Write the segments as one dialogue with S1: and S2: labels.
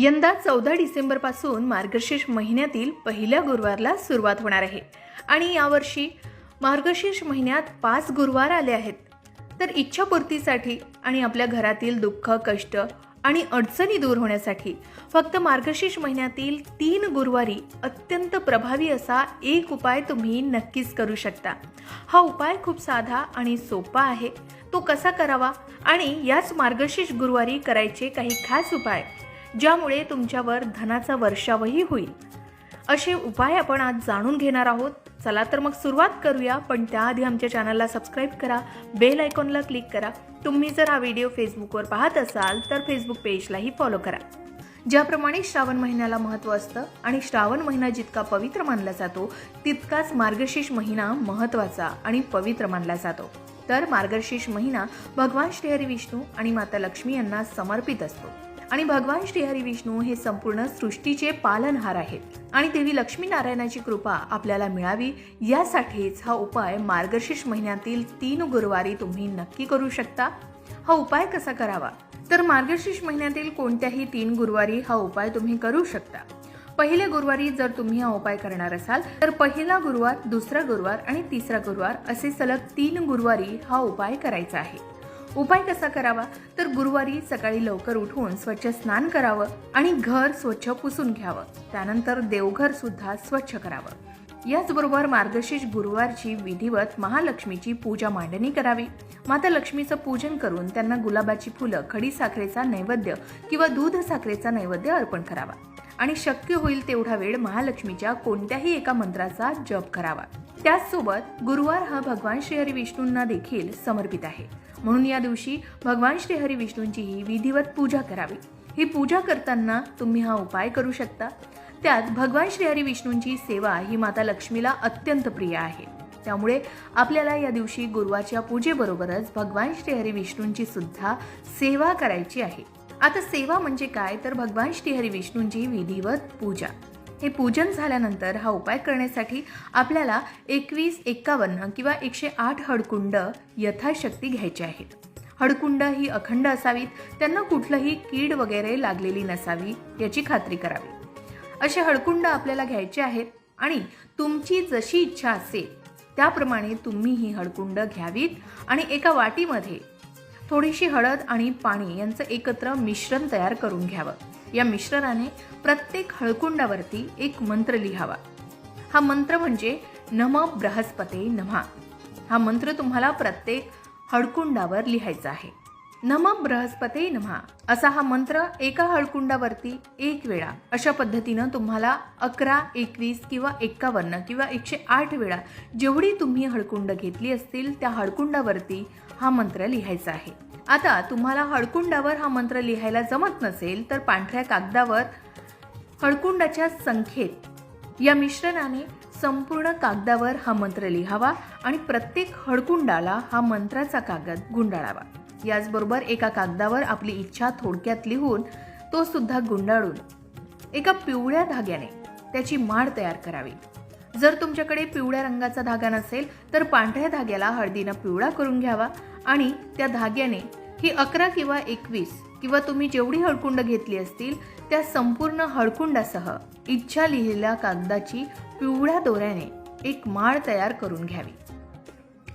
S1: यंदा चौदा डिसेंबरपासून मार्गशीर्ष महिन्यातील पहिल्या गुरुवारला सुरुवात होणार आहे. आणि यावर्षी मार्गशीर्ष महिन्यात पाच गुरुवार आले आहेत. तर इच्छापूर्तीसाठी आणि आपल्या घरातील दुःख कष्ट आणि अडचणी दूर होण्यासाठी फक्त मार्गशीर्ष महिन्यातील तीन गुरुवारी अत्यंत प्रभावी असा एक उपाय तुम्ही नक्कीच करू शकता. हा उपाय खूप साधा आणि सोपा आहे. तो कसा करावा? आणि याच मार्गशीर्ष गुरुवारी करायचे काही खास उपाय ज्यामुळे तुमच्यावर धनाचा वर्षावही होईल. असे उपाय आपण आज जाणून घेणार आहोत. चला तर मग सुरुवात करूया पण त्याआधी आमच्या चॅनलला सबस्क्राईब करा बेल आयकॉनला क्लिक करा. तुम्ही जर हा व्हिडिओ फेसबुकवर पाहत असाल तर फेसबुक पेजलाही फॉलो करा. ज्याप्रमाणे श्रावण महिन्याला महत्त्व असतं आणि श्रावण महिना जितका पवित्र मानला जातो तितकाच मार्गशीर्ष महिना महत्त्वाचा आणि पवित्र मानला जातो. तर मार्गशीर्ष महिना भगवान श्रीहरी विष्णू आणि माता लक्ष्मी यांना समर्पित असतो. आणि भगवान श्रीहरी विष्णू हे संपूर्ण सृष्टीचे पालनहार आहेत. आणि देवी लक्ष्मी नारायणाची कृपा आपल्याला मिळावी यासाठीच हा उपाय मार्गशीर्ष महिन्यातील तीन गुरुवारी तुम्ही नक्की करू शकता. हा उपाय कसा करावा? तर मार्गशीर्ष महिन्यातील कोणत्याही तीन गुरुवारी हा उपाय तुम्ही करू शकता. पहिल्या गुरुवारी जर तुम्ही हा उपाय करणार असाल तर पहिला गुरुवार दुसरा गुरुवार आणि तिसरा गुरुवार असे सलग तीन गुरुवारी हा उपाय करायचा आहे. उपाय कसा करावा? तर गुरुवारी सकाळी लवकर उठून स्वच्छ स्नान करावं आणि घर स्वच्छ पुसून घ्यावं. त्यानंतर देवघर सुद्धा स्वच्छ करावं. याचबरोबर मार्गशीर्ष गुरुवारची विधिवत महालक्ष्मीची पूजा मांडणी करावी. माता लक्ष्मीचं पूजन करून त्यांना गुलाबाची फुलं खडी साखरेचा नैवेद्य किंवा दूध साखरेचा नैवेद्य अर्पण करावा. आणि शक्य होईल तेवढा वेळ महालक्ष्मीच्या कोणत्याही एका मंत्राचा जप करावा. त्याचसोबत गुरुवार हा भगवान श्रीहरी विष्णूंना देखील समर्पित आहे. म्हणून या दिवशी भगवान श्रीहरी विष्णूंची ही विधिवत पूजा करावी. ही पूजा करताना तुम्ही हा उपाय करू शकता. त्यात भगवान श्रीहरी विष्णूंची सेवा ही माता लक्ष्मीला अत्यंत प्रिय आहे. त्यामुळे आपल्याला या दिवशी गुरुवारच्या पूजेबरोबरच भगवान श्रीहरी विष्णूंची सुद्धा सेवा करायची आहे. आता सेवा म्हणजे काय? तर भगवान श्रीहरी विष्णूंची विधिवत पूजा. हे पूजन झाल्यानंतर हा उपाय करण्यासाठी आपल्याला एकवीस एक्कावन्न किंवा एकशे आठ हडकुंड यथाशक्ती घ्यायचे आहेत. हडकुंड ही अखंड असावीत त्यांना कुठलंही कीड वगैरे लागलेली नसावी याची खात्री करावी. असे हडकुंड आपल्याला घ्यायचे आहेत आणि तुमची जशी इच्छा असेल त्याप्रमाणे तुम्ही ही हडकुंड घ्यावीत आणि एका वाटीमध्ये थोडीशी हळद आणि पाणी यांचं एकत्र मिश्रण तयार करून घ्यावं. या मिश्रणाने प्रत्येक हळकुंडावरती एक मंत्र लिहावा. हा मंत्र म्हणजे नम बृहस्पते नमः. हा मंत्र तुम्हाला प्रत्येक हळकुंडावर लिहायचा आहे. नम बृहस्पते नमा. असा हा मंत्र एका हळकुंडावरती एक वेळा. अशा पद्धतीनं तुम्हाला अकरा एकवीस किंवा एक्कावन्न किंवा एकशे आठ वेळा जेवढी तुम्ही हळकुंड घेतली असतील त्या हळकुंडावरती हा मंत्र लिहायचा आहे. आता तुम्हाला हळकुंडावर हा मंत्र लिहायला जमत नसेल तर पांढऱ्या कागदावर हळकुंडाच्या संख्येत या मिश्रणाने संपूर्ण कागदावर हा मंत्र लिहावा आणि प्रत्येक हळकुंडाला हा मंत्राचा कागद गुंडाळावा. याचबरोबर एका कागदावर आपली इच्छा थोडक्यात लिहून तो सुद्धा गुंडाळून एका पिवळ्या धाग्याने त्याची माळ तयार करावी. जर तुमच्याकडे पिवळ्या रंगाचा धागा नसेल तर पांढऱ्या धाग्याला हळदीनं पिवळा करून घ्यावा आणि त्या धाग्याने ही अकरा किंवा एकवीस किंवा तुम्ही जेवढी हळकुंड घेतली असतील त्या संपूर्ण हळकुंडासह इच्छा लिहिलेल्या कागदाची पिवळ्या दोऱ्याने एक माळ तयार करून घ्यावी.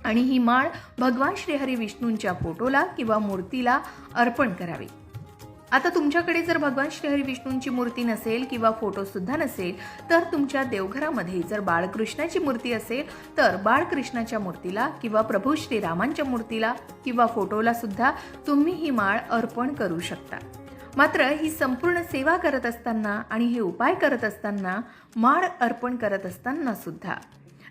S1: आणि ही माळ भगवान श्रीहरी विष्णूंच्या फोटोला किंवा मूर्तीला अर्पण करावी. आता तुमच्याकडे जर भगवान श्रीहरी विष्णूंची मूर्ती नसेल किंवा फोटोसुद्धा नसेल तर तुमच्या देवघरामध्ये जर बाळकृष्णाची मूर्ती असेल तर बाळकृष्णाच्या मूर्तीला किंवा प्रभू श्रीरामांच्या मूर्तीला किंवा फोटोला सुद्धा तुम्ही ही माळ अर्पण करू शकता. मात्र ही संपूर्ण सेवा करत असताना आणि हे उपाय करत असताना माळ अर्पण करत असताना सुद्धा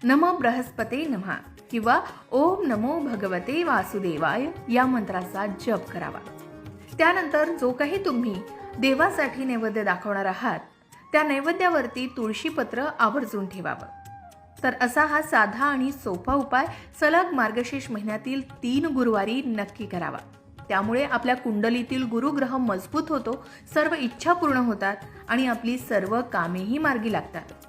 S1: नम बृहस्पते नमः किंवा ओम नमो भगवते वासुदेवाय या मंत्राचा जप करावा. त्यानंतर जो काही तुम्ही देवासाठी नैवेद्य दाखवणार आहात त्या नैवेद्यावरती तुळशीपत्र आवर्जून ठेवावं. तर असा हा साधा आणि सोपा उपाय सलग मार्गशीर्ष महिन्यातील तीन गुरुवारी नक्की करावा. त्यामुळे आपल्या कुंडलीतील गुरुग्रह मजबूत होतो सर्व इच्छा पूर्ण होतात आणि आपली सर्व कामेही मार्गी लागतात.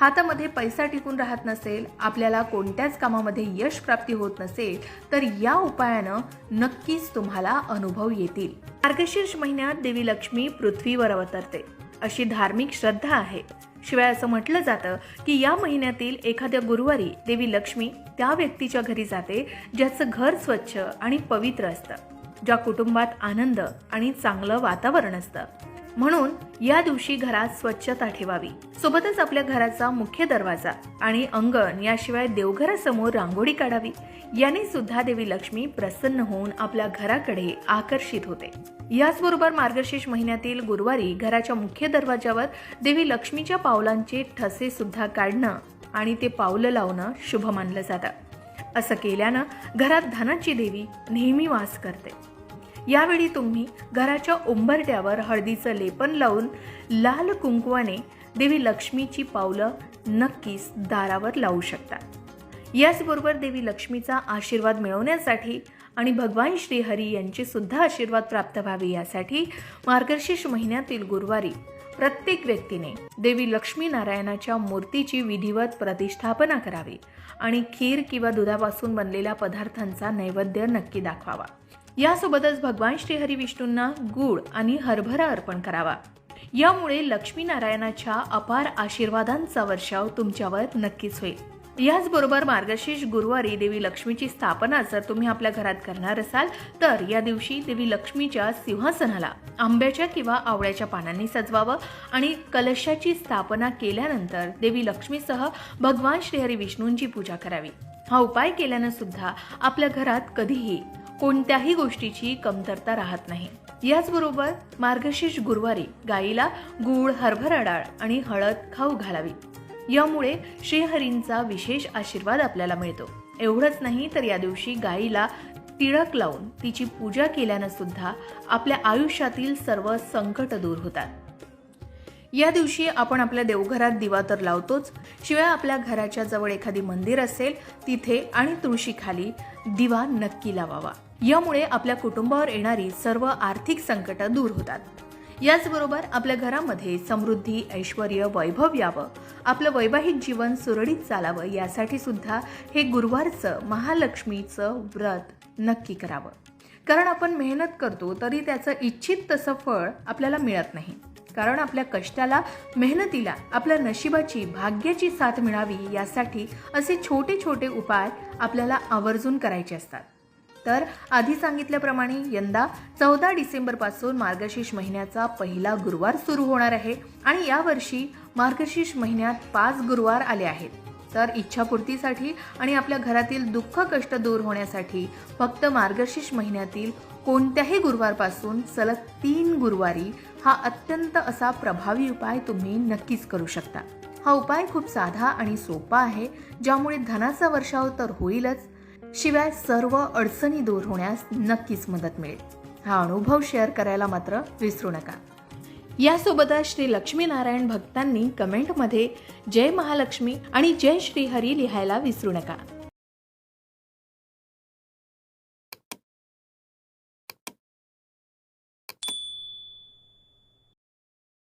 S1: हातामध्ये पैसा टिकून राहत नसेल आपल्याला कोणत्याच कामामध्ये यश प्राप्ती होत नसेल तर या उपायानं नक्कीच तुम्हाला अनुभव येतील. मार्गशीर्ष महिन्यात देवी लक्ष्मी पृथ्वीवर अवतरते अशी धार्मिक श्रद्धा आहे. शिवाय असं म्हटलं जातं की या महिन्यातील एखाद्या गुरुवारी देवी लक्ष्मी त्या व्यक्तीच्या घरी जाते ज्याचं घर स्वच्छ आणि पवित्र असतं ज्या कुटुंबात आनंद आणि चांगलं वातावरण असतं. म्हणून या दिवशी घरात स्वच्छता ठेवावी. सोबतच आपल्या घराचा मुख्य दरवाजा आणि अंगण याशिवाय देवघरासमोर रांगोळी काढावी. याने सुद्धा देवी लक्ष्मी प्रसन्न होऊन आपल्या घराकडे आकर्षित होते. याचबरोबर मार्गशीर्ष महिन्यातील गुरुवारी घराच्या मुख्य दरवाजावर देवी लक्ष्मीच्या पावलांचे ठसे सुद्धा काढणं आणि ते पावलं लावणं शुभ मानलं जातं. असं केल्यानं घरात धनाची देवी नेहमी वास करते. यावेळी तुम्ही घराच्या उंबरट्यावर हळदीचं लेपन लावून लाल कुंकवाने देवी लक्ष्मीची पावलं नक्कीच दारावर लावू शकता याचबरोबर देवी लक्ष्मीचा आशीर्वाद मिळवण्यासाठी आणि भगवान श्रीहरी यांचे सुद्धा आशीर्वाद प्राप्त व्हावे यासाठी मार्गशीर्ष महिन्यातील गुरुवारी प्रत्येक व्यक्तीने देवी लक्ष्मी नारायणाच्या मूर्तीची विधिवत प्रतिष्ठापना करावी आणि खीर किंवा दुधापासून बनलेल्या पदार्थांचा नैवेद्य नक्की दाखवावा. यासोबतच भगवान श्रीहरी विष्णूंना गूळ आणि हरभरा अर्पण करावा. यामुळे लक्ष्मीनारायणाच्या अपार आशीर्वादांचा वर्षाव तुमच्यावर नक्कीच होईल. याचबरोबर मार्गशीर्ष गुरुवारी देवी लक्ष्मीची स्थापना जर तुम्ही आपल्या घरात करणार असाल तर या दिवशी देवी लक्ष्मीच्या सिंहासनाला आंब्याच्या किंवा आवळ्याच्या पानांनी सजवावं आणि कलशाची स्थापना केल्यानंतर देवी लक्ष्मीसह भगवान श्रीहरी विष्णूंची पूजा करावी. हा उपाय केल्यानं सुद्धा आपल्या घरात कधीही कोणत्याही गोष्टीची कमतरता राहत नाही. याचबरोबर मार्गशीर्ष गुरुवारी गाईला गूळ हरभरा डाळ आणि हळद खाऊ घालावी. यामुळे श्रीहरींचा विशेष आशीर्वाद आपल्याला मिळतो. एवढंच नाही तर या दिवशी गाईला तिळक लावून तिची पूजा केल्यानं सुद्धा आपल्या आयुष्यातील सर्व संकट दूर होतात. या दिवशी आपण आपल्या देवघरात दिवा तर लावतोच. शिवाय आपल्या घराच्या जवळ एखादी मंदिर असेल तिथे आणि तुळशीखाली दिवा नक्की लावावा. यामुळे आपल्या कुटुंबावर येणारी सर्व आर्थिक संकटं दूर होतात. याचबरोबर आपल्या घरामध्ये समृद्धी ऐश्वर वैभव यावं आपलं वैवाहिक जीवन सुरळीत चालावं यासाठी सुद्धा हे गुरुवारचं महालक्ष्मीचं व्रत नक्की करावं. कारण आपण मेहनत करतो तरी त्याचं इच्छित तसं फळ आपल्याला मिळत नाही. कारण आपल्या कष्टाला मेहनतीला आपल्या नशिबाची भाग्याची साथ मिळावी यासाठी असे छोटे छोटे उपाय आपल्याला आवर्जून करायचे असतात. तर आधी सांगितल्याप्रमाणे यंदा चौदा डिसेंबरपासून मार्गशीर्ष महिन्याचा पहिला गुरुवार सुरू होणार आहे आणि यावर्षी मार्गशीर्ष महिन्यात पाच गुरुवार आले आहेत. तर इच्छापूर्तीसाठी आणि आपल्या घरातील दुःख कष्ट दूर होण्यासाठी फक्त मार्गशीर्ष महिन्यातील कोणत्याही गुरुवारपासून सलग तीन गुरुवारी हा अत्यंत असा प्रभावी उपाय तुम्ही नक्कीच करू शकता. हा उपाय खूप साधा आणि सोपा आहे ज्यामुळे धनाचा वर्षाव तर होईलच शिवाय सर्व अडचणी दूर होण्यास नक्कीच मदत मिळेल. हा अनुभव शेअर करायला मात्र विसरू नका. यासोबतच श्री लक्ष्मीनारायण भक्तांनी कमेंटमध्ये जय महालक्ष्मी आणि जय श्रीहरी लिहायला विसरू नका.